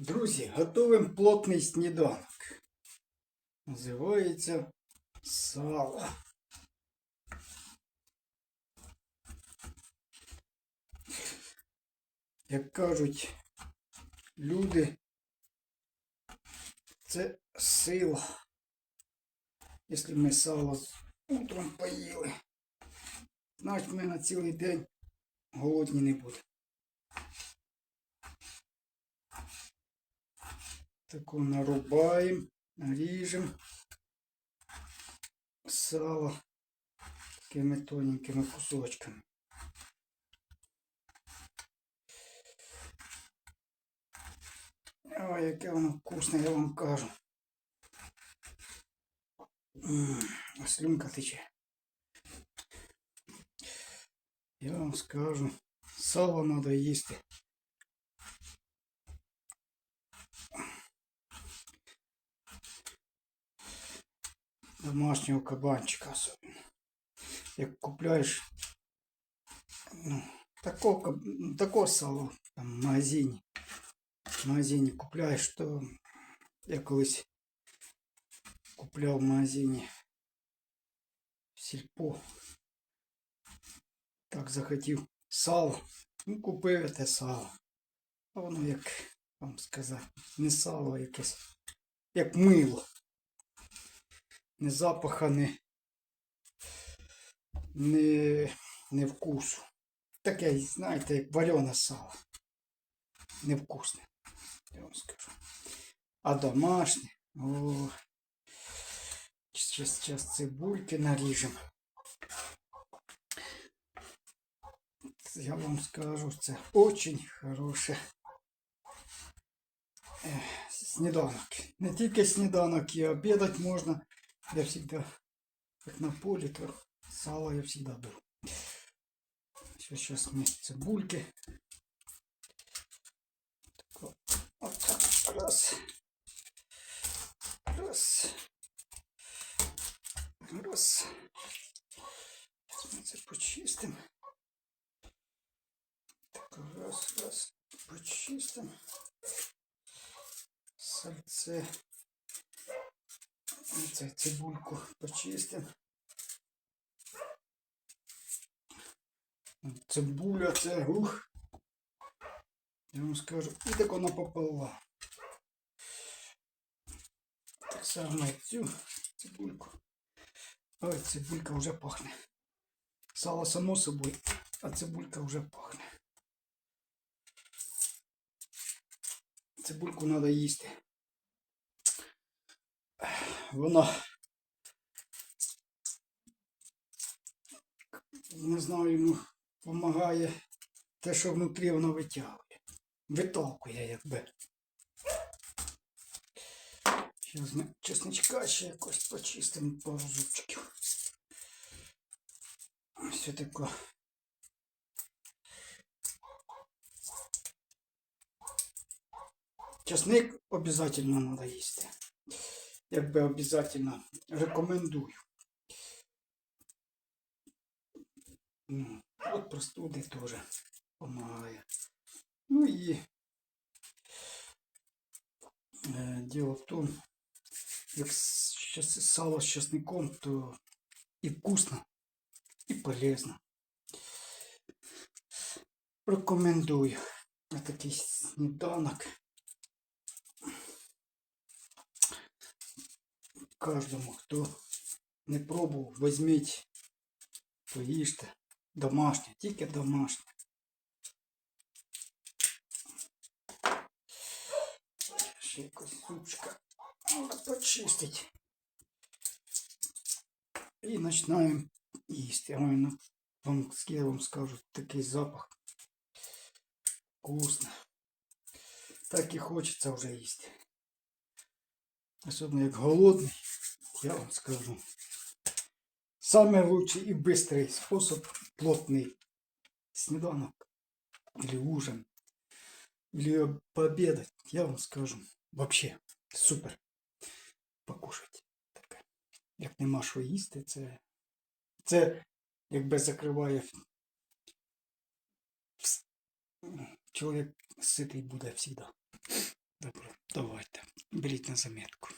Друзі, готуємо плотний сніданок. Називається сало. Як кажуть люди, це сила. Якщо ми сало з утром поїли, значить ми на цілий день голодні не будемо. Таку нарубаємо, наріжемо сало такими тоненькими кусочками. Ой, яке воно вкусне, я вам кажу. Аж Слюнка тече. Я вам скажу, сало треба їсти. Домашнього кабанчика особенно. Як купляєш ну, такого, такого сала там, в магазині. В магазині купляєш, то я колись купляв в магазині в сільпо. Так захотів сало. Ну, купив те сало. А воно як вам сказати, не сало, якесь, як мило не запаха, не, не, не вкусу. Таке, знаєте, як варене сало. Невкусне, я вам скажу. А домашнє, о, зараз, зараз цибульки наріжемо. Я вам скажу, це очень хороше сніданок. Не тільки сніданок, і обідати можна. Я всегда, как на поле, то сало я всегда беру. Сейчас, сейчас мы цибульки. Так, вот, вот так, раз. Раз. Раз. Сейчас мы це почистим. Так, раз, раз. Почистим. Сальце. Це цибульку почистимо. Цибуля це ух. Я вам скажу, і так вона попала. Так само цю цибульку. Ой, цибулька вже пахне. Сало само собою, а цибулька вже пахне. Цибульку треба їсти вона не знаю, ну, допомагає те, що внутрі вона витягує. Виталкує якби. Зараз чесничка ще якось почистимо пару зубчиків. Ось тако. Чесник обов'язково треба їсти якби обов'язково рекомендую. Ну, От простуди теж допомагає. Ну і е, діло в тому, як сало з часником, то і вкусно, і полезно. Рекомендую на такий сніданок. Кожному, хто не пробував, візьміть, поїжте. Домашнє, тільки домашнє. Ще якось супчика треба почистити. І починаємо їсти. Ой, ну, вам, я вам скажу, такий запах. Вкусно. Так і хочеться вже їсти. Особенно як голодний, я вам скажу. Самый лучший и быстрый способ плотный сніданок или ужин, или пообедать, я вам скажу, вообще супер покушать. Таке. Як нема що їсти, це, це якби закриває вс- чоловік ситий буде завжди. Добре, давайте. Беріть на заметку.